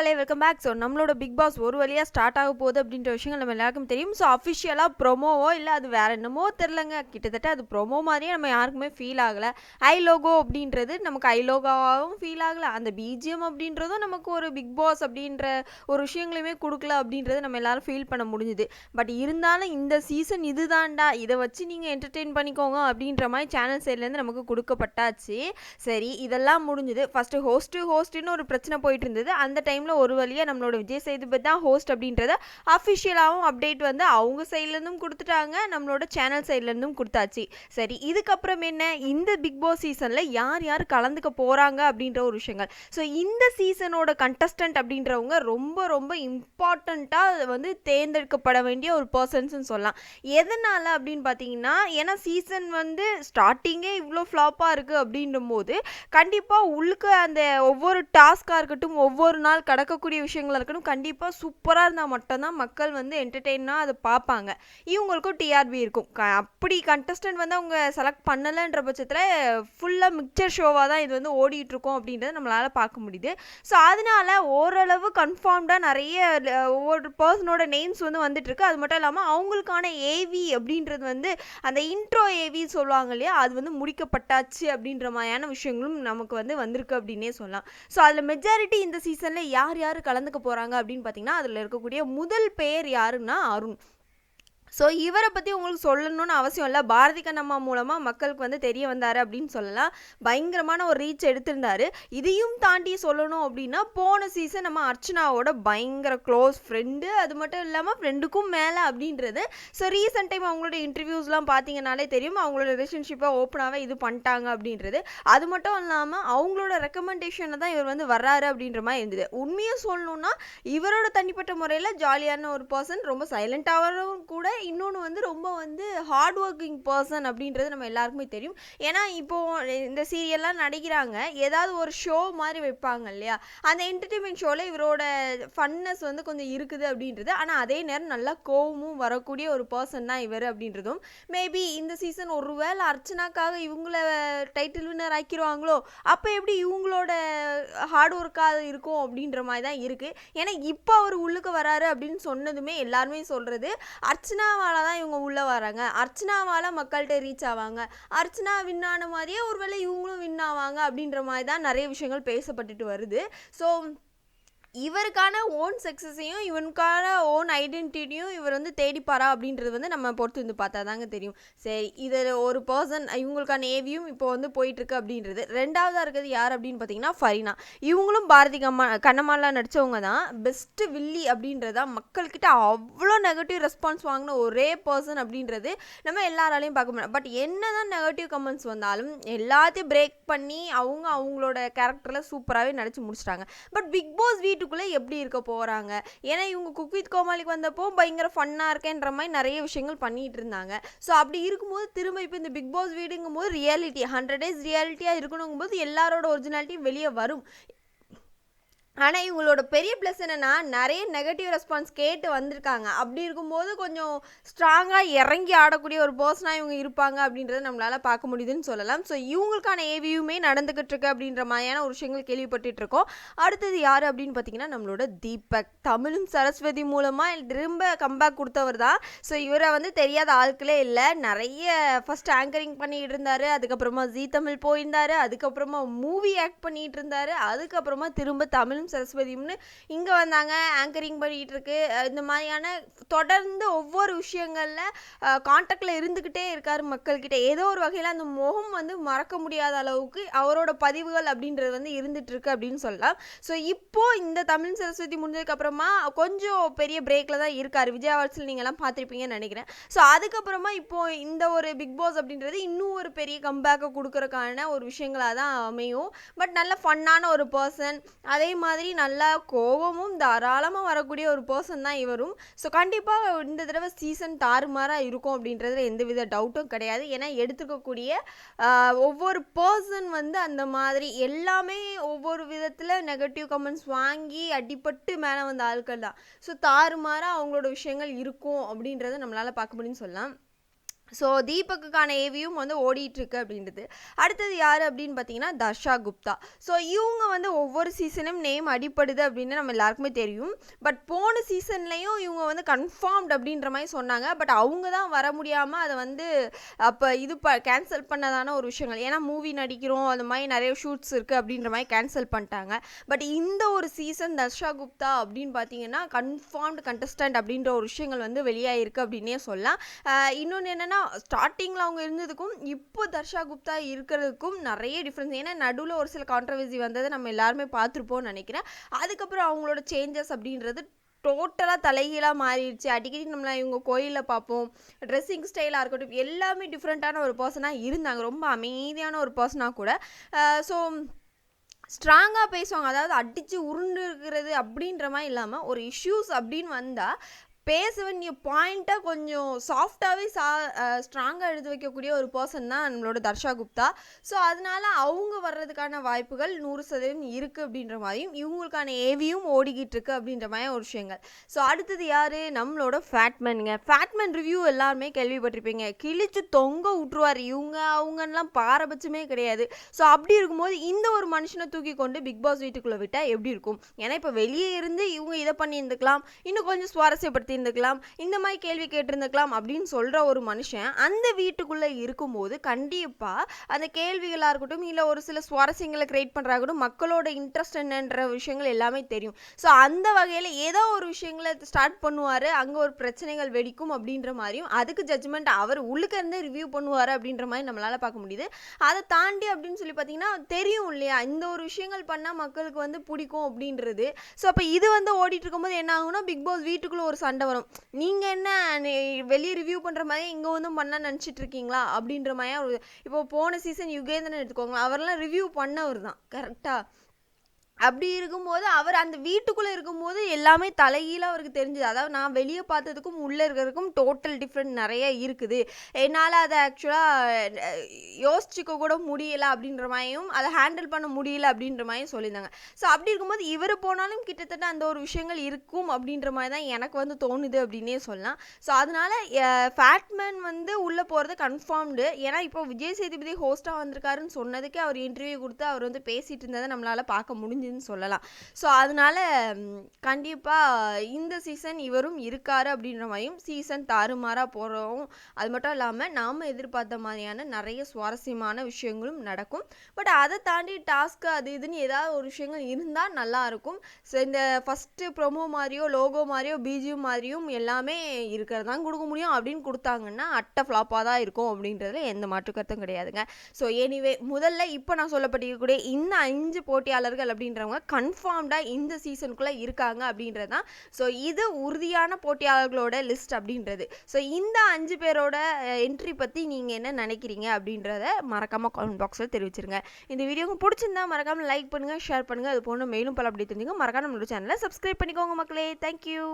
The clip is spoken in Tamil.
மக்களே வெல்கம் பேக் ஸோ நம்மளோட பிக் பாஸ் ஒரு வழியாக ஸ்டார்ட் ஆக போகுது அப்படின்ற விஷயங்கள் நம்ம எல்லாருக்கும் தெரியும். ஸோ அஃபிஷியலாக ப்ரொமோவோ இல்லை அது வேற என்னமோ தெரிலங்க கிட்டத்தட்ட அது ப்ரொமோ மாதிரியே நம்ம யாருக்குமே ஃபீல் ஆகலை. ஐ லோகோ அப்படின்றது நமக்கு ஐ லோகோவாகவும் ஃபீல் ஆகலை. அந்த பிஜிஎம் அப்படின்றதும் நமக்கு ஒரு பிக் பாஸ் அப்படின்ற ஒரு விஷயங்களையுமே கொடுக்கல அப்படின்றது நம்ம எல்லாரும் ஃபீல் பண்ண முடிஞ்சுது. பட் இருந்தாலும் இந்த சீசன் இதுதான்டா. இதை வச்சு நீங்கள் என்டர்டெயின் பண்ணிக்கோங்க அப்படின்ற மாதிரி சேனல் சைட்லேருந்து நமக்கு கொடுக்கப்பட்டாச்சு. சரி இதெல்லாம் முடிஞ்சுது. ஃபஸ்ட்டு ஹோஸ்ட்டு ஹோஸ்ட்டுன்னு ஒரு பிரச்சனை போயிட்டு இருந்தது. அந்த டைமில் ஒரு வழியாக நம்மளோட விஜய் சேதுபதி தான் ஹோஸ்ட் அப்படின்றத அஃபிஷியலாகவும் அப்டேட் வந்து அவங்க சைட்லேருந்தும் கொடுத்துட்டாங்க நம்மளோட சேனல் சைட்லேருந்தும் கொடுத்தாச்சு. சரி இதுக்கப்புறம் என்ன? இந்த பிக் பாஸ் சீசனில் யார் யார் கலந்துக்க போகிறாங்க அப்படின்ற ஒரு விஷயங்கள். ஸோ இந்த சீசனோட கண்டஸ்டன்ட் அப்படின்றவங்க ரொம்ப ரொம்ப இம்பார்ட்டண்ட்டாக வந்து தேர்ந்தெடுக்கப்பட வேண்டிய ஒரு பர்சன்ஸ்னு சொல்லலாம். எதனால் அப்படின்னு பார்த்தீங்கன்னா ஏன்னா சீசன் வந்து ஸ்டார்டிங்கே இவ்வளோ ஃப்ளாப்பாக இருக்குது அப்படின்ற போது கண்டிப்பாக உள்ளுக்கு அந்த ஒவ்வொரு டாஸ்காக இருக்கட்டும் ஒவ்வொரு நாள் நடக்கக்கூடிய விஷயங்களாக இருக்கணும் கண்டிப்பாக சூப்பராக இருந்தால் மட்டும்தான் மக்கள் வந்து என்டர்டெயினாக அதை பார்ப்பாங்க. இவங்களுக்கும் டிஆர்பி இருக்கும். க அப்படி கண்டஸ்டன்ட் வந்து அவங்க செலக்ட் பண்ணலைன்ற பட்சத்தில் ஃபுல்லாக மிக்சர் ஷோவாக தான் இது வந்து ஓடிட்டுருக்கோம் அப்படின்றத நம்மளால் பார்க்க முடியுது. ஸோ அதனால ஓரளவு கன்ஃபார்ம்டாக நிறைய ஒவ்வொரு பர்சனோட நேம்ஸ் வந்து வந்துட்டுருக்கு அது மட்டும் இல்லாமல் அவங்களுக்கான ஏவி அப்படின்றது வந்து அந்த இன்ட்ரோ ஏவி சொல்லுவாங்க இல்லையா அது வந்து முடிக்கப்பட்டாச்சு அப்படின்ற மாதிரியான விஷயங்களும் நமக்கு வந்து வந்திருக்கு அப்படின்னே சொல்லலாம். ஸோ அதில் மெஜாரிட்டி இந்த சீசனில் யார் யார் கலந்துக்க போகிறாங்க அப்படின்னு பார்த்தீங்கன்னா அதில் இருக்கக்கூடிய முதல் பெயர் யாருன்னா அருண். ஸோ இவரை பற்றி உங்களுக்கு சொல்லணும்னு அவசியம் இல்லை. பாரதி கண்ணம்மா மூலமாக மக்களுக்கு வந்து தெரிய வந்தார் அப்படின்னு சொல்லலாம். பயங்கரமான ஒரு ரீச் எடுத்திருந்தார். இதையும் தாண்டி சொல்லணும் அப்படின்னா போன சீசன் நம்ம அர்ச்சனாவோட பயங்கர க்ளோஸ் ஃப்ரெண்டு அது மட்டும் இல்லாமல் ஃப்ரெண்டுக்கும் மேலே அப்படின்றது. ஸோ ரீசெண்ட் டைம் அவங்களோட இன்டர்வியூஸ்லாம் பார்த்தீங்கனாலே தெரியும். அவங்களோட ரிலேஷன்ஷிப்பை ஓப்பனாகவே இது பண்ணிட்டாங்க அப்படின்றது. அது மட்டும் இல்லாமல் அவங்களோட ரெக்கமெண்டேஷனை தான் இவர் வந்து வர்றாரு அப்படின்ற மாதிரி இருந்தது. உண்மையை சொல்லணும்னா இவரோட தனிப்பட்ட முறையில் ஜாலியான ஒரு பர்சன் ரொம்ப சைலண்ட்டாகவும் கூட இன்னொன்று வந்து ரொம்ப வந்து ஹார்ட் ஒர்க்கிங் பர்சன் அப்படின்றது நம்ம எல்லாருக்குமே தெரியும். ஏன்னா இப்போது இந்த சீரியல்லாம் நடிக்கிறாங்க. ஏதாவது ஒரு ஷோ மாதிரி வைப்பாங்க இல்லையா? அந்த என்டர்டெயின்மெண்ட் ஷோவில் இவரோட ஃபன்னஸ் வந்து கொஞ்சம் இருக்குது அப்படின்றது. ஆனால் அதே நேரம் நல்லா கோவமும் வரக்கூடிய ஒரு பர்சன் தான் இவர் அப்படின்றதும். மேபி இந்த சீசன் ஒருவேளை அர்ச்சனாக்காக இவங்கள டைட்டில் வின்னர் ஆக்கிடுவாங்களோ அப்போ எப்படி இவங்களோட ஹார்ட் ஒர்க்காக இருக்கும் அப்படின்ற மாதிரி தான் இருக்குது ஏன்னா இப்போ அவர் உள்ளுக்கு வராரு அப்படின்னு சொன்னதுமே எல்லாருமே சொல்கிறது அர்ச்சனா அர்ச்சனாவால் தான் இவங்க உள்ளே வராங்க. அர்ச்சனாவால் மக்கள்கிட்ட ரீச் ஆவாங்க. அர்ச்சனா வின் ஆன மாதிரியே ஒருவேளை இவங்களும் வின் ஆவாங்க அப்படின்ற மாதிரி தான் நிறைய விஷயங்கள் பேசப்பட்டுட்டு வருது. ஸோ இவருக்கான ஓன் சக்ஸஸையும் இவனுக்கான ஓன் ஐடென்டிட்டியும் இவர் வந்து தேடிப்பாரா அப்படின்றது வந்து நம்ம பொறுத்து வந்து பார்த்தா தாங்க தெரியும். சரி இதில் ஒரு பர்சன் இவங்களுக்கான ஏவியும் இப்போ வந்து போயிட்டுருக்கு அப்படின்றது. ரெண்டாவதாக இருக்கிறது யார் அப்படின்னு பார்த்தீங்கன்னா ஃபரினா. இவங்களும் பாரதி கம்மா கண்ணம்மாலாம் நடித்தவங்க தான். பெஸ்ட்டு வில்லி அப்படின்றதா மக்கள்கிட்ட அவ்வளோ நெகட்டிவ் ரெஸ்பான்ஸ் வாங்கின ஒரே பர்சன் அப்படின்றது நம்ம எல்லாராலையும் பார்க்க முடியும். பட் என்ன தான் நெகட்டிவ் கமெண்ட்ஸ் வந்தாலும் எல்லாத்தையும் பிரேக் பண்ணி அவங்க அவங்களோட கேரக்டரில் சூப்பராகவே நடித்து முடிச்சிட்டாங்க. பட் பிக் பாஸ் வீட்டுக்குள்ளே எப்படி இருக்க போகிறாங்க ஏன்னா இவங்க குக் வித் கோமாளிக்கு வந்தப்போ பயங்கர ஃபன்னாக இருக்கேன்ற மாதிரி நிறைய விஷயங்கள் பண்ணிட்டு இருந்தாங்க. ஸோ அப்படி இருக்கும்போது திரும்ப இப்போ இந்த பிக் பாஸ் வீடுங்கும் போது ரியாலிட்டி ஹண்ட்ரட் டேஸ் ரியாலிட்டியாக இருக்கணுங்கும்போது எல்லாரோட ஒரிஜினாலிட்டியும் வெளியே வரும். ஆனால் இவங்களோட பெரிய ப்ளஸ் என்னென்னா நிறைய நெகட்டிவ் ரெஸ்பான்ஸ் கேட்டு வந்திருக்காங்க. அப்படி இருக்கும்போது கொஞ்சம் ஸ்ட்ராங்காக இறங்கி ஆடக்கூடிய ஒரு பர்சனாக இவங்க இருப்பாங்க அப்படின்றத நம்மளால் பார்க்க முடியுதுன்னு சொல்லலாம். ஸோ இவங்களுக்கான ஏவியுமே நடந்துக்கிட்டு இருக்கு அப்படின்ற மாதிரியான ஒரு விஷயங்கள் கேள்விப்பட்டுட்டு இருக்கோம். அடுத்தது யார் அப்படின்னு பார்த்தீங்கன்னா நம்மளோட தீபக். தமிழும் சரஸ்வதி மூலமாக திரும்ப கம்பேக் கொடுத்தவர் தான். ஸோ இவரை வந்து தெரியாத ஆட்களே இல்லை. நிறைய ஃபர்ஸ்ட் ஆங்கரிங் பண்ணிகிட்டு இருந்தார். அதுக்கப்புறமா ஜீ தமிழ் போயிருந்தாரு. அதுக்கப்புறமா மூவி ஆக்ட் பண்ணிகிட்டு இருந்தார். அதுக்கப்புறமா திரும்ப தமிழ் தமிழும் சரஸ்வதியும்னு இங்கே வந்தாங்க ஆங்கரிங் பண்ணிட்டு இருக்கு இந்த மாதிரியான தொடர்ந்து ஒவ்வொரு விஷயங்களில் காண்டாக்டில் இருந்துக்கிட்டே இருக்கார் மக்கள்கிட்ட. ஏதோ ஒரு வகையில் அந்த முகம் வந்து மறக்க முடியாத அளவுக்கு அவரோட பதிவுகள் அப்படின்றது வந்து இருந்துட்டு இருக்கு அப்படின்னு சொல்லலாம். ஸோ இப்போ இந்த தமிழ் சரஸ்வதி முடிஞ்சதுக்கப்புறமா கொஞ்சம் பெரிய பிரேக்கில் தான் இருக்கார். விஜய் அவார்ட்ஸில் பார்த்துருப்பீங்கன்னு நினைக்கிறேன். ஸோ அதுக்கப்புறமா இப்போ இந்த ஒரு பிக் பாஸ் அப்படின்றது இன்னும் ஒரு பெரிய கம்பேக்கை கொடுக்குறக்கான ஒரு விஷயங்களாக தான் அமையும். பட் நல்ல ஃபன்னான ஒரு பர்சன் அதே மாதிரி மாதிரி நல்லா கோவமும் தாராளமாக வரக்கூடிய ஒரு பர்சன் தான் இவரும். ஸோ கண்டிப்பாக இந்த தடவை சீசன் தாறுமாறாக இருக்கும் அப்படின்றதுல எந்தவித டவுட்டும் கிடையாது. ஏன்னா எடுத்துக்கக்கூடிய ஒவ்வொரு பர்சன் வந்து அந்த மாதிரி எல்லாமே ஒவ்வொரு விதத்தில் நெகட்டிவ் கமெண்ட்ஸ் வாங்கி அடிப்பட்டு மேலே வந்த ஆட்கள் தான். ஸோ தாறுமாறாக அவங்களோட விஷயங்கள் இருக்கும் அப்படின்றத நம்மளால் பார்க்க முடியும்னு சொல்லலாம். ஸோ தீபக்குக்கான ஏவியும் வந்து ஓடிட்டுருக்கு அப்படின்றது. அடுத்தது யார் அப்படின்னு பார்த்தீங்கன்னா தர்ஷா குப்தா. ஸோ இவங்க வந்து ஒவ்வொரு சீசனும் நேம் அடிப்படுது அப்படின்னு நம்ம எல்லாருக்குமே தெரியும். பட் போன சீசன்லேயும் இவங்க வந்து கன்ஃபார்ம்ட் அப்படின்ற மாதிரி சொன்னாங்க. பட் அவங்க தான் வர முடியாமல் அதை வந்து அப்போ இது ப கேன்சல் பண்ணதான ஒரு விஷயங்கள். ஏன்னா மூவி நடிக்கிறோம் அந்த மாதிரி நிறைய ஷூட்ஸ் இருக்குது அப்படின்ற மாதிரி கேன்சல் பண்ணிட்டாங்க. பட் இந்த ஒரு சீசன் தர்ஷா குப்தா அப்படின்னு பார்த்தீங்கன்னா கன்ஃபார்ம்டு கண்டஸ்டன்ட் அப்படின்ற ஒரு விஷயங்கள் வந்து வெளியாகிருக்கு அப்படின்னே சொல்லலாம். இன்னொன்று என்னென்னா ஸ்டார்டிங்கில் அவங்க இருந்ததுக்கும் இப்போ தர்ஷா குப்தா இருக்கிறதுக்கும் நிறைய டிஃப்ரென்ஸ் ஏன்னா நடுவில் ஒரு சில கான்ட்ரவர்சி வந்ததை நம்ம எல்லாருமே பார்த்துருப்போம்னு நினைக்கிறேன். அதுக்கப்புறம் அவங்களோட சேஞ்சஸ் அப்படின்றது டோட்டலாக தலைகீழாக மாறிடுச்சு. அடிக்கடி நம்மள இவங்க கோயிலில் பார்ப்போம். ட்ரெஸ்ஸிங் ஸ்டைலாக இருக்கட்டும் எல்லாமே டிஃப்ரெண்ட்டான ஒரு பர்சனாக இருந்தாங்க. ரொம்ப அமைதியான ஒரு பர்சனாக கூட. ஸோ ஸ்ட்ராங்காக பேசுவாங்க. அதாவது அடித்து உருண்டு இருக்கிறது அப்படின்ற மாதிரி இல்லாமல் ஒரு இஷ்யூஸ் அப்படின்னு வந்தால் பேச வேண்டிய பாயிண்ட்டை கொஞ்சம் சாஃப்டாகவே சா ஸ்ட்ராங்காக எழுதி வைக்கக்கூடிய ஒரு பர்சன் தான் நம்மளோட தர்ஷா குப்தா. ஸோ அதனால அவங்க வர்றதுக்கான வாய்ப்புகள் நூறு சதவீதம் இருக்குது அப்படின்ற மாதிரியும் இவங்களுக்கான ஏவியும் ஓடிக்கிட்டு இருக்கு அப்படின்ற மாதிரி ஒரு விஷயங்கள். ஸோ அடுத்தது யார்? நம்மளோட ஃபேட்மேனுங்க ஃபேட்மேன் ரிவ்யூ எல்லாருமே கேள்விப்பட்டிருப்பீங்க. கிழிச்சு தொங்க விட்டுருவார். இவங்க அவங்கலாம் பாரபட்சமே கிடையாது. ஸோ அப்படி இருக்கும்போது இந்த ஒரு மனுஷனை தூக்கி கொண்டு பிக் பாஸ் வீட்டுக்குள்ளே விட்டால் எப்படி இருக்கும்? ஏன்னா இப்போ வெளியே இருந்து இவங்க இதை பண்ணியிருந்துக்கலாம். இன்னும் கொஞ்சம் சுவாரஸ்யப்படுத்தி இருந்துக்கலாம் இந்த மாதிரி கேள்வி கேட்டிருந்துக்கலாம் அப்படின்னு சொல்கிற ஒரு மனுஷன் அந்த வீட்டுக்குள்ளே இருக்கும்போது கண்டிப்பாக அந்த கேள்விகளாக இருக்கட்டும் இல்லை ஒரு சில சுவாரஸ்யங்களை கிரியேட் பண்ணுறாகட்டும் மக்களோட இன்ட்ரெஸ்ட் என்னன்ற விஷயங்கள் எல்லாமே தெரியும். ஸோ அந்த வகையில் ஏதோ ஒரு விஷயங்களை ஸ்டார்ட் பண்ணுவார் அங்கே ஒரு பிரச்சனைகள் வெடிக்கும் அப்படின்ற மாதிரியும் அதுக்கு ஜட்ஜ்மெண்ட் அவர் உள்ளுக்க இருந்தே ரிவ்யூ பண்ணுவார் அப்படின்ற மாதிரி நம்மளால் பார்க்க முடியுது. அதை தாண்டி அப்படின்னு சொல்லி பார்த்தீங்கன்னா தெரியும் இல்லையா இந்த ஒரு விஷயங்கள் பண்ணால் மக்களுக்கு வந்து பிடிக்கும் அப்படின்றது. ஸோ அப்போ இது வந்து ஓடிட்டு இருக்கும்போது என்ன ஆகும்னா பிக் பாஸ் வீட்டுக்குள்ளே ஒரு சண்டை வரும். நீங்கள் என்ன வெளியே ரிவ்யூ பண்ணுற மாதிரி இங்கே வந்து பண்ண நினச்சிட்டு இருக்கீங்களா அப்படின்ற மாதிரி ஒரு இப்போ போன சீசன் யுகேந்திரன் எடுத்துக்கோங்களேன் அவரெல்லாம் ரிவ்யூ பண்ணவர் தான் கரெக்டாக அப்படி இருக்கும்போது அவர் அந்த வீட்டுக்குள்ளே இருக்கும்போது எல்லாமே தலைகீழாக அவருக்கு தெரிஞ்சுது. அதாவது நான் வெளியே பார்த்ததுக்கும் உள்ளே இருக்கிறதுக்கும் டோட்டல் டிஃப்ரெண்ட் நிறைய இருக்குது. என்னால் அதை ஆக்சுவலாக யோசிச்சுக்க கூட முடியலை அப்படின்ற மாதிரியும் அதை ஹேண்டில் பண்ண முடியல அப்படின்ற மாதிரியும் சொல்லியிருந்தாங்க. ஸோ அப்படி இருக்கும்போது இவர் போனாலும் கிட்டத்தட்ட அந்த ஒரு விஷயங்கள் இருக்கும் அப்படின்ற மாதிரி தான் எனக்கு வந்து தோணுது அப்படின்னே சொல்லலாம். ஸோ அதனால் ஃபேட்மேன் வந்து உள்ளே போகிறது கன்ஃபார்ம்டு ஏன்னா இப்போ விஜய் சேதுபதி ஹோஸ்ட்டாக வந்திருக்காருன்னு சொன்னதுக்கே அவர் இன்டர்வியூ கொடுத்து அவர் வந்து பேசிகிட்டு இருந்ததை நம்மளால் பார்க்க முடிஞ்சு முடிஞ்சுன்னு சொல்லலாம். ஸோ அதனால கண்டிப்பாக இந்த சீசன் இவரும் இருக்கார் அப்படின்ற மாதிரியும் சீசன் தாறுமாறாக போகிறோம் அது மட்டும் இல்லாமல் நாம் எதிர்பார்த்த மாதிரியான நிறைய சுவாரஸ்யமான விஷயங்களும் நடக்கும். பட் அதை தாண்டி டாஸ்க்கு அது இதுன்னு ஏதாவது ஒரு விஷயங்கள் இருந்தால் நல்லாயிருக்கும் ஸோ இந்த ஃபஸ்ட்டு ப்ரொமோ மாதிரியோ லோகோ மாதிரியோ பிஜிஎம் மாதிரியும் எல்லாமே இருக்கிறது தான் கொடுக்க முடியும். அப்படின்னு கொடுத்தாங்கன்னா அட்டை ஃப்ளாப்பாக தான் இருக்கும் அப்படின்றதுல எந்த மாற்று கருத்தும் கிடையாதுங்க. ஸோ எனிவே முதல்ல இப்போ நான் சொல்லப்பட்டிருக்கக்கூடிய இந்த அஞ்சு போட்டியாளர்கள் அப்படின்ற அப்படின்றவங்க கன்ஃபார்ம்டாக இந்த சீசனுக்குள்ளே இருக்காங்க அப்படின்றது தான் ஸோ இது உறுதியான போட்டியாளர்களோட லிஸ்ட் அப்படின்றது. ஸோ இந்த அஞ்சு பேரோட என்ட்ரி பற்றி நீங்கள் என்ன நினைக்கிறீங்க அப்படின்றத மறக்காமல் கமெண்ட் பாக்ஸில் தெரிவிச்சிருங்க. இந்த வீடியோ பிடிச்சிருந்தா மறக்காமல் லைக் பண்ணுங்கள் ஷேர் பண்ணுங்கள் அது போன்ற மேலும் பல அப்படி தெரிஞ்சுங்க மறக்காம நம்மளோட சேனலை சப்ஸ்கிரைப் பண்ணிக்கோங்க மக்களே. தேங்க்யூ